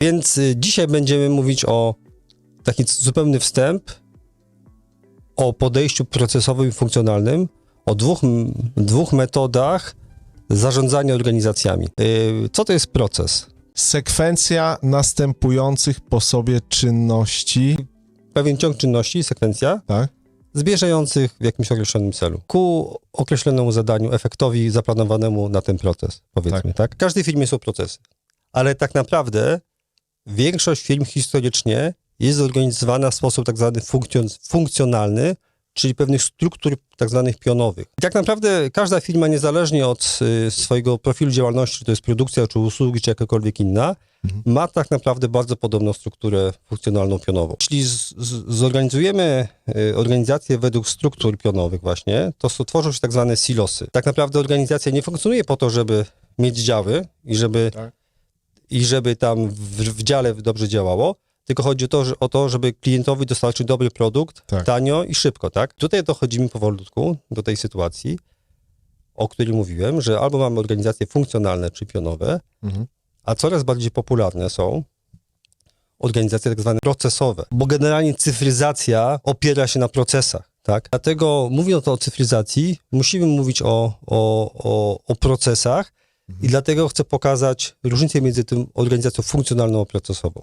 Więc y, dzisiaj będziemy mówić o taki zupełny wstęp o podejściu procesowym i funkcjonalnym, o dwóch, dwóch metodach zarządzania organizacjami. Y, Co to jest proces? Sekwencja następujących po sobie czynności, Pewien ciąg czynności, sekwencja, tak? zmierzających w jakimś określonym celu, ku określonemu zadaniu, efektowi zaplanowanemu na ten proces, powiedzmy, tak? W każdej firmie są procesy, ale tak naprawdę większość firm historycznie jest zorganizowana w sposób tak zwany funkcjon- funkcjonalny, czyli pewnych struktur tak zwanych pionowych. I tak naprawdę każda firma, niezależnie od y, swojego profilu działalności, czy to jest produkcja, czy usługi, czy jakakolwiek inna, ma tak naprawdę bardzo podobną strukturę funkcjonalną pionową. Jeśli zorganizujemy y, organizację według struktur pionowych właśnie, to tworzą się tak zwane silosy. Tak naprawdę organizacja nie funkcjonuje po to, żeby mieć działy i żeby, Tak. I żeby tam w, w dziale dobrze działało, tylko chodzi o to, że, o to, żeby klientowi dostarczyć dobry produkt Tak. tanio i szybko, tak? Tutaj dochodzimy powolutku do tej sytuacji, o której mówiłem, że albo mamy organizacje funkcjonalne czy pionowe, Mhm. a coraz bardziej popularne są organizacje tak zwane procesowe, bo generalnie cyfryzacja opiera się na procesach. Tak? Dlatego mówiąc o cyfryzacji, musimy mówić o, o, o, o procesach i dlatego chcę pokazać różnicę między tym organizacją funkcjonalną a procesową.